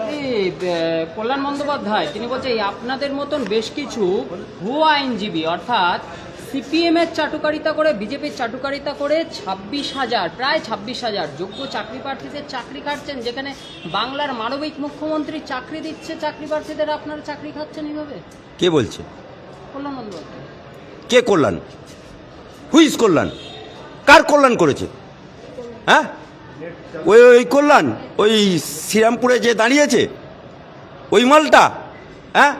এই, কল্যাণ বন্দ্যোপাধ্যায় তিনি বলছে আপনাদের মতন বেশ কিছু ভুয়া আইনজীবী অর্থাৎ সিপিএম এর চাটুকারিতা করে বিজেপির চাটুকারিতা করে ছাব্বিশ হাজার প্রায় ছাব্বিশ হাজার যোগ্য চাকরি প্রার্থীদের চাকরি কাটছেন যেখানে বাংলার মানবিক মুখ্যমন্ত্রী চাকরি দিচ্ছে চাকরি প্রার্থীদের আপনারা চাকরি খাচ্ছেন এইভাবে? কে বলছে? কল্যাণ বন্দ্যোপাধ্যায়। কে কল্যাণ? হুইজ কল্যাণ? কার কল্যাণ করেছে? হ্যাঁ? ওই ওই কল্যাণ, ওই শ্রীরামপুরে যে দাঁড়িয়েছে, ওই মালটা হ্যাঁ?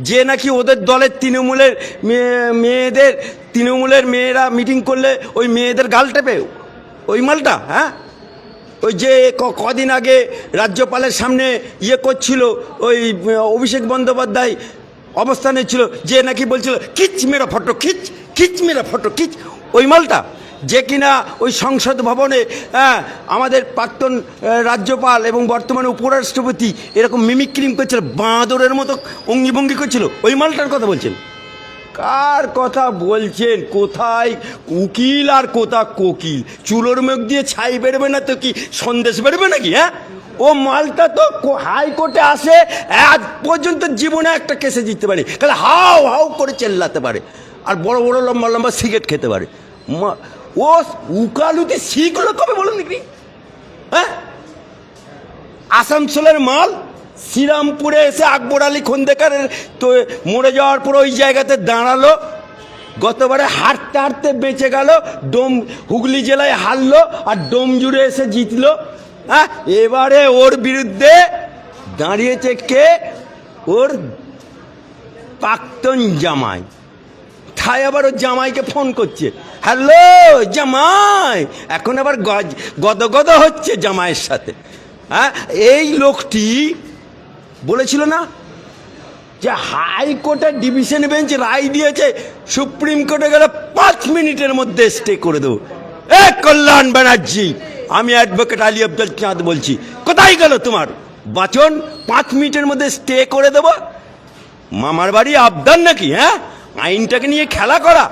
যে নাকি ওদের দলের তৃণমূলের মেয়ে- মেয়েদের, তৃণমূলের মেয়েরা মিটিং করলে ওই মেয়েদের গাল টেপে, ওই মালটা হ্যাঁ? ওই যে কদিন আগে রাজ্যপালের সামনে ইয়ে করছিল, ওই, অভিষেক বন্দ্যোপাধ্যায় অবস্থানে ছিল, যে নাকি বলছিল, খিচ মেরা ফটো, খিচ খিচ মেরা ফটো, খিচ, ওই মালটা। যে কিনা ওই সংসদ ভবনে হ্যাঁ আমাদের প্রাক্তন রাজ্যপাল এবং বর্তমানে উপরাষ্ট্রপতি এরকম মিমিক্রিম করছিল, বাঁদরের মতো অঙ্গিভঙ্গি করছিল। ওই মালটার কথা বলছেন। কার কথা বলছেন? কোথায়? উকিল আর কোথা কোকিল? চুলোর মুখ দিয়ে ছাই বেরোবে না তো কি? সন্দেশ বেরোবে নাকি হ্যাঁ? ও মালটা তো হাইকোর্টে আসে, আজ পর্যন্ত জীবনে একটা কেসে জিততে পারে তাহলে হাও হাও করে চেল্লাতে পারে। আর বড় বড় লম্বা লম্বা সিগারেট খেতে পারে। ও উকালুতে শিখলো কবে বলুন দেখি হ্যাঁ? আসানসোলের মাল শ্রীরামপুরে এসে আকবর আলী খন্দেকারের তো মরে যাওয়ার পর ওই জায়গাতে দাঁড়াল, গতবারে হাঁটতে হাঁটতে বেঁচে গেল, ডোম হুগলি জেলায় হারলো আর ডোম জুড়ে এসে জিতলো। হ্যাঁ? এবারে ওর বিরুদ্ধে দাঁড়িয়েছে কে? ওর প্রাক্তন জামাই। তাই আবার ওর জামাইকে ফোন করছে। হ্যালো, জামাই। এখন আবার গজ গদ গদ হচ্ছে জামাইয়ের সাথে। হ্যাঁ এই লোকটি বলেছিল না যে হাইকোর্টের ডিভিশন বেঞ্চ রায় দিয়েছে, সুপ্রিম কোর্টে গেলে পাঁচ মিনিটের মধ্যে স্টে করে দেবো। এ কল্যাণ ব্যানার্জি, আমি অ্যাডভোকেট আলী আব্দুল চাঁদ বলছি। কোথায় গেল তোমার? বাচন, পাঁচ মিনিটের মধ্যে স্টে করে দেবো? মামার বাড়ি আবদার নাকি হ্যাঁ? আইনটাকে নিয়ে খেলা করা।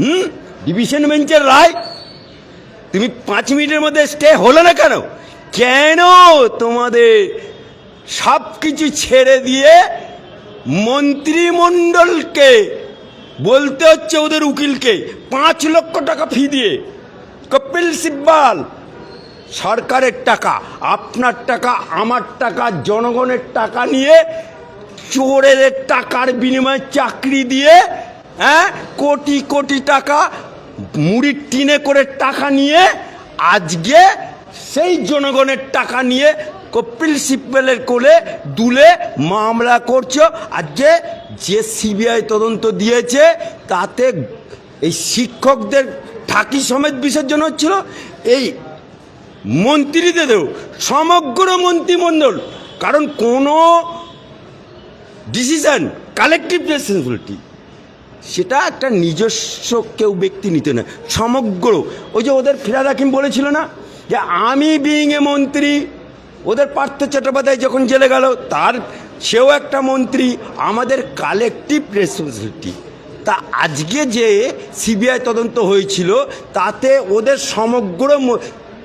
হুম? ডিভিশন বেঞ্চের রায়, তুমি পাঁচ মিনিটের মধ্যে স্টে হলো না কেন? কেন তোমাদের সব কিছু ছেড়ে দিয়ে মন্ত্রিমণ্ডলকে বলতে হচ্ছে ওদের উকিলকে? পাঁচ লক্ষ টাকা ফি দিয়ে। কপিল সিব্বাল, সরকারের টাকা, আপনার টাকা, আমার টাকা, জনগণের টাকা নিয়ে চোরের টাকার বিনিময়ে চাকরি দিয়ে হ্যাঁ কোটি কোটি টাকা মুড়ির টিনে করে টাকা নিয়ে আজকে সেই জনগণের টাকা নিয়ে কপিল সিব্বলের কোলে দুলে মামলা করছ। আজকে যে সিবিআই তদন্ত দিয়েছে, তাতে এই শিক্ষকদের ঠাকি সমেত বিসর্জন হচ্ছিল। এই মন্ত্রীদেরও, সমগ্র মন্ত্রিমণ্ডল, কারণ কোনো ডিসিশন কালেকটিভ রেসপন্সিবিলিটি সেটা একটা নিজস্ব কেউ ব্যক্তি নিতে না সমগ্র। ওই যে ওদের ফিরাদ হাকিম বলেছিল না, যে আমি বিইং এ মন্ত্রী, ওদের পার্থ চট্টোপাধ্যায় যখন জেলে গেল, তার সেও একটা মন্ত্রী, আমাদের কালেকটিভ রেসপন্সিবিলিটি তা আজকে যে সিবিআই তদন্ত হয়েছিল, তাতে ওদের সমগ্র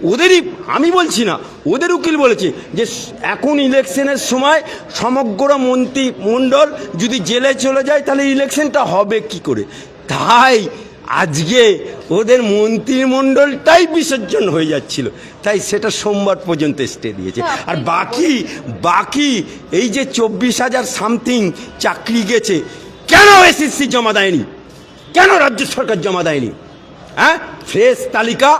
ওদেরই আমি বলছি না ওদের উকিল বলেছে যে এখন ইলেকশনের সময় সমগ্র মন্ত্রী মণ্ডল যদি জেলে চলে যায় তাহলে ইলেকশনটা হবে কি করে? তাই আজকে ওদের মন্ত্রিমণ্ডলটাই বিসর্জন হয়ে যাচ্ছিল। তাই সেটা সোমবার পর্যন্ত স্টে দিয়েছে। আর বাকি বাকি এই যে চব্বিশ হাজার সামথিং চাকরি গেছে কেন এসএসসি জমা দেয়নি? কেন রাজ্য সরকার জমা দেয়নি? হ্যাঁ? ফ্রেশ তালিকা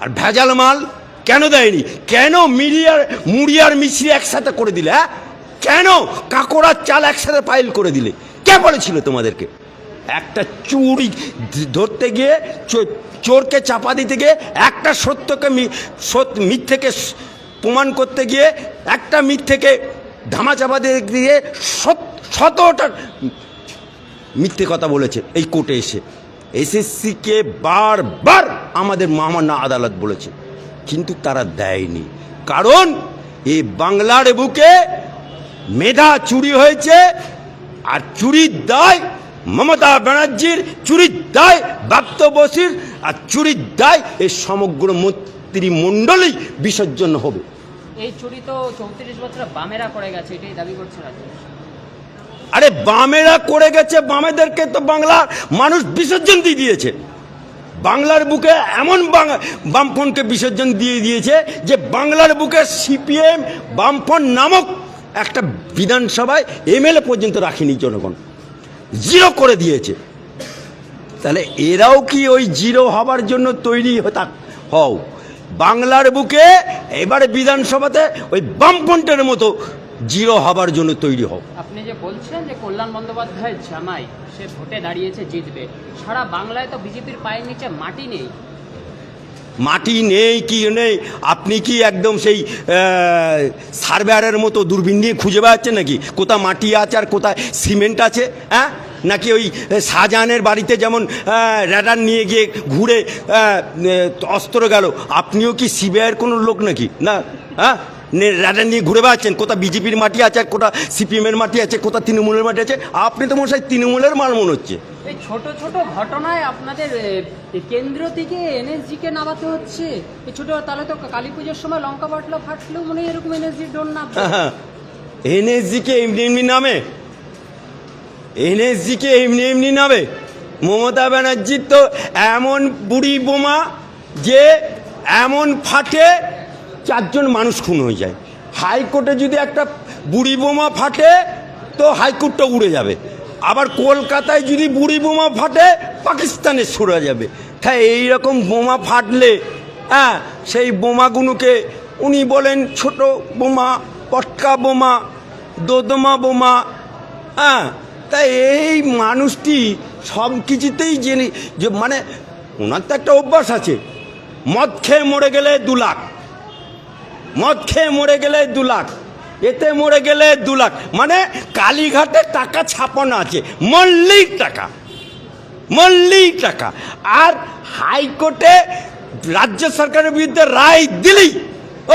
আর ভেজাল মাল কেন দেয়নি? কেন মিডিয়ার, মুড়িয়ার মিশ্রি একসাথে করে দিলে হ্যাঁ? কেন কাকড়ার চাল একসাথে ফাইল করে দিলে? কে বলেছিল তোমাদেরকে? একটা চুরি ধরতে গিয়ে চোরকে চাপা দিতে গিয়ে, একটা সত্যকে মিথ্যেকে প্রমাণ করতে গিয়ে, একটা মিথ্যেকে ধামা চাপা দিয়ে শত- শতটা মিথ্যে কথা বলেছে, এই কোর্টে এসে। এসএসসিকে বারবার আমাদের মহামান্য আদালত বলেছে। কিন্তু তারা দেয়নি। কারণ এই বাংলার বুকে মেধা চুরি হয়েছে আর চুরির দায় মমতা ব্যানার্জির, চুরির দায় বাপ্ত বসির আর চুরির দায় এই সমগ্র মন্ত্রিমণ্ডলেই বিসর্জন হবে। এই চুরি তো চৌত্রিশ বছর বামেরা করে গেছে, এটাই দাবি করছে রাজ্য আরে বামেরা করে গেছে, বামেদেরকে তো বাংলা মানুষ বিসর্জন দিয়ে দিয়েছে। বাংলার বুকে এমন বামফ্রন্টকে বিসর্জন দিয়ে দিয়েছে যে বাংলার বুকে সিপিএম, বামফ্রন্ট নামক একটা বিধানসভায় এমএলএ পর্যন্ত রাখেনি জনগণ। জিরো করে দিয়েছে। তাহলে এরাও কি ওই জিরো হবার জন্য তৈরি হও? বাংলার বুকে এবারে বিধানসভাতে ওই বামফ্রন্টের মতো জিরো হবার জন্য তৈরি হও। আপনি যে বলছেন যে কল্যাণ বন্দ্যোপাধ্যায় জামাই সে ভোটে দাঁড়িয়েছে জিতবে। সারা বাংলায় তো বিজেপির পায়ের নিচে মাটি নেই। মাটি নেই কি নেই? আপনি কি একদম সেই সার্ভেয়ারের মতো দূরবীন নিয়ে খুঁজে বেড়াচ্ছেন নাকি? কোথা মাটি আছে আর কোথায় সিমেন্ট আছে হ্যাঁ? নাকি ওই শাহজাহানের বাড়িতে যেমন র্যাডার নিয়ে গিয়ে ঘুরে অস্ত্র গেল? আপনিও কি সিবিআইয়ের কোনো লোক নাকি? না হ্যাঁ? র্যাডার নিয়ে ঘুরে বেড়াচ্ছেন। কোথা বিজেপির মাটি আছে আর কোথা সিপিএমের মাটি আছে কোথা তৃণমূলের মাটি আছে? আপনি তো মনে হয় তৃণমূলের মাল মনে হচ্ছে। এই ছোট ছোট ঘটনায় আপনাদের কেন্দ্র থেকে এনএসজি কে নামাতে হচ্ছে। এই ছোট তাহলে তো কালী পুজোর সময় লঙ্কা বাটলা ফাটলেও মনে হয় এরকম এনএসজির ডোন না এনএসজিকে এমনি এমনি নামে। এনএসজিকে এমনি এমনি নামে। মমতা ব্যানার্জির তো এমন বুড়ি বোমা যে এমন ফাটে চারজন মানুষ খুন হয়ে যায়। হাইকোর্টে যদি একটা বুড়ি বোমা ফাটে, তো হাইকোর্টটা উড়ে যাবে। আবার কলকাতায় যদি বুড়ি বোমা ফাটে, পাকিস্তানে সরে যাবে। তাই এইরকম বোমা ফাটলে হ্যাঁ সেই বোমাগুলোকে উনি বলেন ছোট বোমা, পটকা বোমা, দোদমা বোমা হ্যাঁ তাই এই মানুষটি সব কিছুতেই জেনে যে মানে ওনার তো একটা অভ্যাস আছে। মদ খেয়ে মরে গেলে দু লাখ। মদ খেয়ে মরে গেলে দু লাখ, এতে মরে গেলে দু লাখ। মানে কালীঘাটে টাকা ছাপানো আছে মল্লিক টাকা মল্লিক টাকা। আর হাইকোর্টে রাজ্য সরকারের বিরুদ্ধে রায় দিলেই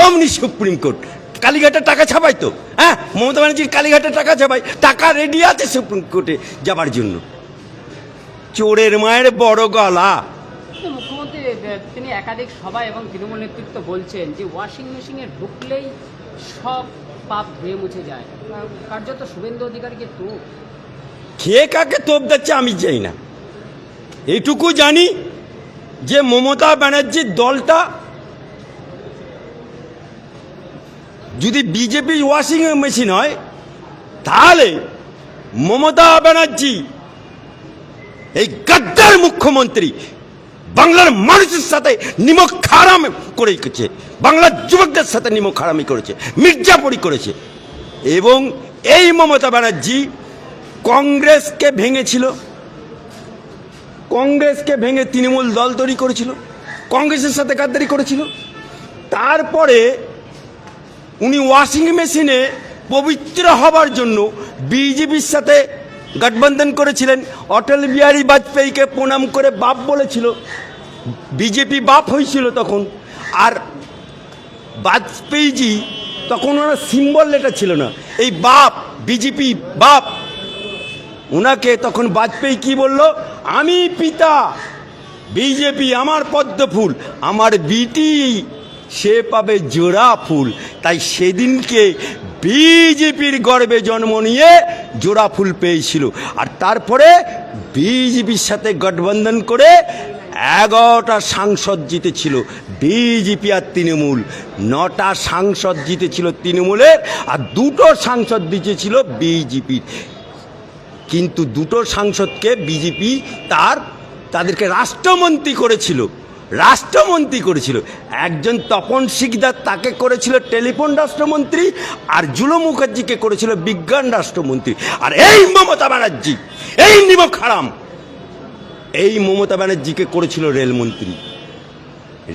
অমনি সুপ্রিম কোর্ট। কালীঘাটে টাকা ছাপাই তো হ্যাঁ? মমতা ব্যানার্জির কালীঘাটে টাকা ছাপাই, টাকা রেডি আছে সুপ্রিম কোর্টে যাবার জন্য। চোরের মায়ের বড় গলা। তিনি একাধিক সভা এবং তৃণমূল নেতৃত্ব বলছেন যে ওয়াশিং মেশিনে ঢুকলেই সব পাপ ধুয়ে মুছে যায়। কার্যত শুভেন্দু অধিকারীকে তো কে কাকে তোপ দিচ্ছে আমি জানি না। এইটুকু জানি যে মমতা ব্যানার্জির দলটা যদি বিজেপি ওয়াশিং মেশিন হয়, তাহলে মমতা ব্যানার্জি এই গাদ্দার মুখ্যমন্ত্রী বাংলার মানুষের সাথে নিমক খারাম করে গেছে বাংলার যুবকদের সাথে নিমক খারামি করেছে, মির্জাপুরি করেছে। এবং এই মমতা ব্যানার্জি কংগ্রেসকে ভেঙেছিল। কংগ্রেসকে ভেঙে তৃণমূল দল তৈরি করেছিল। কংগ্রেসের সাথে গাদ্দারি করেছিল। তারপরে উনি ওয়াশিং মেশিনে পবিত্র হবার জন্য বিজেপির সাথে গঠবন্ধন করেছিলেন। অটল বিহারী বাজপেয়ীকে প্রণাম করে বাপ বলেছিল। বিজেপি বাপ হয়েছিল তখন। আর বাজপেয়ীজি তখন ওনার সিম্বল এটা ছিল না। এই বাপ, বিজেপি বাপ, ওনাকে তখন বাজপেয়ী কি বলল? আমি পিতা, বিজেপি আমার পদ্ম ফুল আমার বিটি, সে পাবে জোড়া ফুল। তাই সেদিনকে বিজেপির গর্বে জন্ম নিয়ে জোড়া ফুল পেয়েছিল। আর তারপরে বিজেপির সাথে গঠবন্ধন করে এগারোটা সাংসদ জিতেছিল, বিজেপি আর তৃণমূল। নটা সাংসদ জিতেছিল তৃণমূলের আর দুটো সাংসদ জিতেছিল বিজেপির। কিন্তু দুটো সাংসদকে বিজেপি তার, তাদেরকে রাষ্ট্রমন্ত্রী করেছিল। রাষ্ট্রমন্ত্রী করেছিল। একজন তপন শিকদার তাকে করেছিল টেলিফোন রাষ্ট্রমন্ত্রী, আর জুলো মুখার্জিকে করেছিল বিজ্ঞান রাষ্ট্রমন্ত্রী। আর এই মমতা ব্যানার্জি, এই নিমক হারাম, এই মমতা ব্যানার্জিকে করেছিল রেলমন্ত্রী।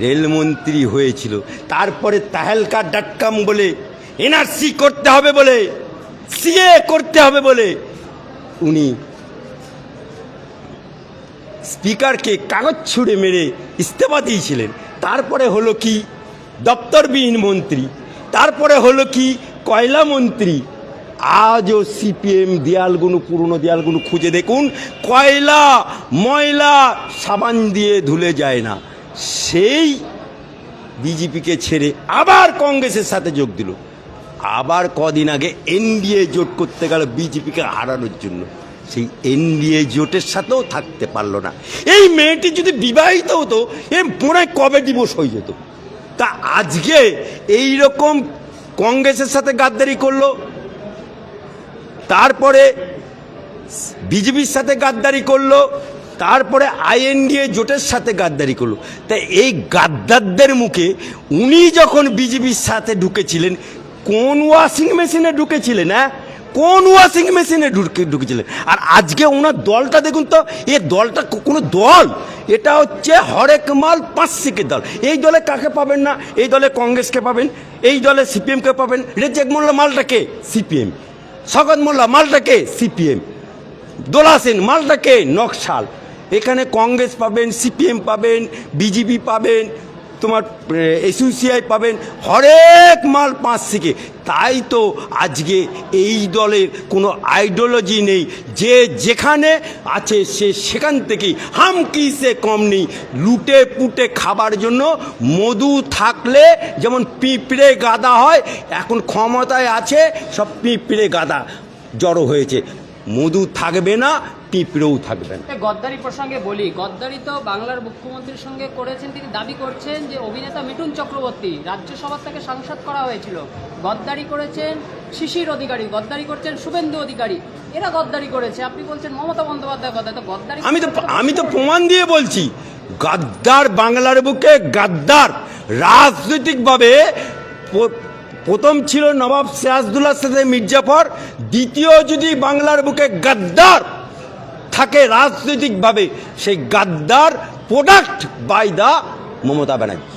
রেলমন্ত্রী হয়েছিল। তারপরে তাহেলকা ডট কম বলে, এনআরসি করতে হবে বলে, সিএ করতে হবে বলে, উনি স্পিকারকে কাগজ ছুঁড়ে মেরে ইস্তফা দিয়েছিলেন। তারপরে হলো কি? দপ্তরবিহীন মন্ত্রী। তারপরে হলো কি? কয়লা মন্ত্রী। আজও সিপিএম দেয়ালগুলো, পুরনো দেয়ালগুলো খুঁজে দেখুন। কয়লা, ময়লা সাবান দিয়ে ধুলে যায় না। সেই বিজেপিকে ছেড়ে আবার কংগ্রেসের সাথে যোগ দিল। আবার কদিন আগে এনডিএ জোট করতে গেল বিজেপিকে হারানোর জন্য। সেই এনডিএ জোটের সাথেও থাকতে পারল না। এই মেয়েটি যদি বিবাহিত হতো এ মনে কবে ডিভোর্স হয়ে যেত? তা আজকে এই রকম কংগ্রেসের সাথে গাদ্দারি করল, তারপরে বিজেপির সাথে গাদ্দারি করল, তারপরে আইএনডিএ জোটের সাথে গাদ্দারি করল। তাই এই গাদ্দারদের মুখে উনি যখন বিজেপির সাথে ঢুকেছিলেন, কোন ওয়াশিং মেশিনে ঢুকেছিলেন হ্যাঁ? কোন ওয়াশিং মেশিনে ঢুকে ঢুকেছিলেন আর আজকে ওনার দলটা দেখুন তো, এ দলটা কোনো দল, এটা হচ্ছে হরেক মাল পাঁচ সিকের দল। এই দলে কাকে পাবেন না? এই দলে কংগ্রেসকে পাবেন, এই দলে সিপিএমকে পাবেন। রেজেক মোল্লা মালটাকে সিপিএম। স্বগত মোল্লা মালটাকে সিপিএম। দোলা সেন মালটাকে নকশাল। এখানে কংগ্রেস পাবেন, সিপিএম পাবেন, বিজেপি পাবেন তোমার এসইউসিআই পাবেন হরেক মাল পাঁচ থেকে। তাই তো আজকে এই দলের কোনো আইডিওলজি নেই। যে যেখানে আছে সে সেখান থেকেই হামকি সে কম নেই। লুটে পুটে খাবার জন্য মধু থাকলে যেমন পিঁপড়ে গাদা হয়, এখন ক্ষমতায় আছে সব পিঁপড়ে গাদা জড়ো হয়েছে। মধু থাকবে না পিঁপড়েও থাকবে না। গদ্দারি প্রসঙ্গে বলি গদ্দারি তো বাংলার মুখ্যমন্ত্রীর সঙ্গে করেছেন তিনি দাবি করছেন যে অভিনেতা মিঠুন চক্রবর্তী রাজ্যসভা থেকে সাংসদ করা হয়েছিল। গদ্দারি করেছেন শিশির অধিকারী গদ্দারি করছেন শুভেন্দু অধিকারী। এরা গদ্দারি করেছে আপনি বলছেন মমতা বন্দ্যোপাধ্যায় গদ্দারি তো গদ্দারি আমি তো আমি তো প্রমাণ দিয়ে বলছি গাদ্দার বাংলার বুকে গাদ্দার রাজনৈতিকভাবে প্রথম ছিল নবাব সিরাজদুল্লার সাথে মির্জাফর, দ্বিতীয় যদি বাংলার বুকে গাদ্দার থাকে রাজনৈতিকভাবে, সেই গাদ্দার product by the Mamata Banerjee.